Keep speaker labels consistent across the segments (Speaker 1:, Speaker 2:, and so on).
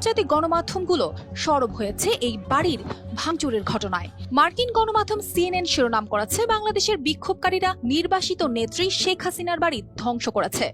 Speaker 1: আন্তর্জাতিক গণমাধ্যমগুলো সরব হয়েছে এই বাড়ির ভাঙচুরের ঘটনায়। মার্কিন গণমাধ্যম সিএনএন শিরোনাম করেছে, বাংলাদেশের বিক্ষোভকারীরা নির্বাসিত নেত্রী শেখ হাসিনার বাড়ি ধ্বংস করেছে।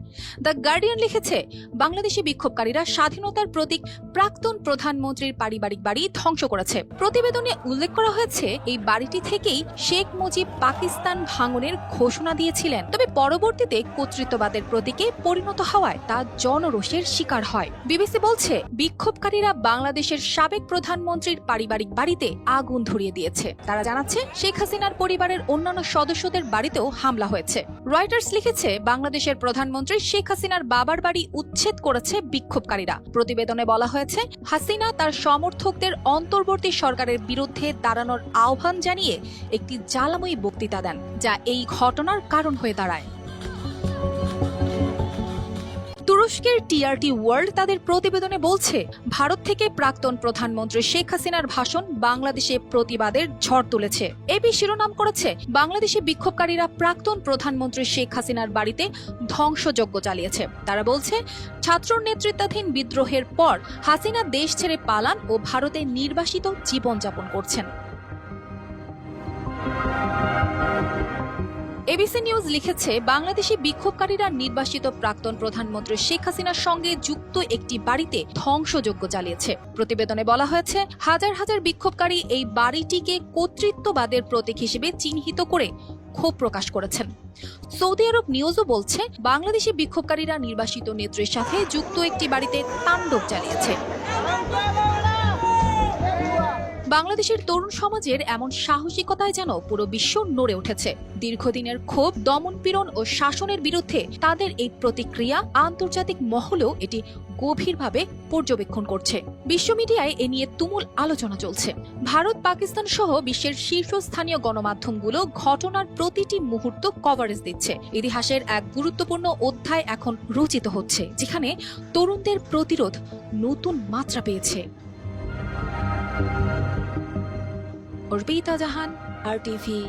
Speaker 1: দ্য গার্ডিয়ান লিখেছে, বাংলাদেশি বিক্ষোভকারীরা স্বাধীনতার প্রতীক প্রাক্তন প্রধানমন্ত্রীর পারিবারিক বাড়ি ধ্বংস করেছে। প্রতিবেদনে উল্লেখ করা হয়েছে, এই বাড়িটি থেকেই শেখ মুজিব পাকিস্তান ভাঙনের ঘোষণা দিয়েছিলেন। পরবর্তীতে কর্তৃত্ববাদের প্রতীকে পরিণত হওয়ায় তা জনরোষের শিকার হয়। বিবিসি বলছে, বিক্ষোভকারীরা বাংলাদেশের সাবেক প্রধানমন্ত্রীর পারিবারিক বাড়িতে আগুন ধরিয়ে দিয়েছে। তারা জানাচ্ছে, শেখ হাসিনার পরিবারের অন্যান্য সদস্যদের বাড়িতেও হামলা হয়েছে। রয়টার্স লিখেছে, বাংলাদেশের প্রধানমন্ত্রী শেখ হাসিনার বাবার বাড়ি উচ্ছেদ করেছে বিক্ষোভকারীরা। প্রতিবেদনে বলা হয়েছে, হাসিনা তার সমর্থকদের অন্তর্বর্তী সরকারের বিরুদ্ধে দাঁড়ানোর আহ্বান জানিয়ে একটি জ্বালাময়ী বক্তৃতা দেন, যা এই ঘটনার কারণ হয়ে দাঁড়ায়। তুরস্কের টিআরটি ওয়ার্ল্ড তাদের প্রতিবেদনে বলছে, ভারত থেকে প্রাক্তন প্রধানমন্ত্রী শেখ হাসিনার ভাষণ বাংলাদেশে প্রতিবাদের ঝড় তুলেছে। এবি শিরোনাম করেছে, বাংলাদেশে বিক্ষোভকারীরা প্রাক্তন প্রধানমন্ত্রী শেখ হাসিনার বাড়িতে ধ্বংসযজ্ঞ চালিয়েছে। তারা বলছে ছাত্র নেতৃত্বাধীন বিদ্রোহের পর হাসিনা দেশ ছেড়ে পালান ও ভারতে নির্বাসিত জীবনযাপন করছেন। এবিসি নিউজ লিখেছে, বাংলাদেশি বিক্ষোভকারীরা নির্বাসিত প্রাক্তন প্রধানমন্ত্রী শেখ হাসিনার সঙ্গে যুক্ত একটি বাড়িতে ধ্বংসযজ্ঞ চালিয়েছে। প্রতিবেদনে বলা হয়েছে, হাজার হাজার বিক্ষোভকারী এই বাড়িটিকে কর্তৃত্ববাদের প্রতীক হিসেবে চিহ্নিত করে ক্ষোভ প্রকাশ করেছেন। সৌদি আরব নিউজও বলছে, বাংলাদেশি বিক্ষোভকারীরা নির্বাসিত নেত্রীর সাথে যুক্ত একটি বাড়িতে তাণ্ডব চালিয়েছে। বাংলাদেশের তরুণ সমাজের এমন সাহসিকতায় যেন পুরো বিশ্ব নড়ে উঠেছে। দীর্ঘদিনের ক্ষোভ দমনপীড়ন ও শাসনের বিরুদ্ধে তাদের এই প্রতিক্রিয়া আন্তর্জাতিক মহলেও এটি গভীরভাবে পর্যবেক্ষণ করছে। বিশ্ব মিডিয়ায় এ নিয়ে তুমুল আলোচনা চলছে। ভারত, পাকিস্তান সহ বিশ্বের শীর্ষস্থানীয় গণমাধ্যমগুলো ঘটনার প্রতিটি মুহূর্ত কভারেজ দিচ্ছে। ইতিহাসের এক গুরুত্বপূর্ণ অধ্যায় এখন রচিত হচ্ছে, যেখানে তরুণদের প্রতিরোধ নতুন মাত্রা পেয়েছে। अर्पिता जहान आर टी वी।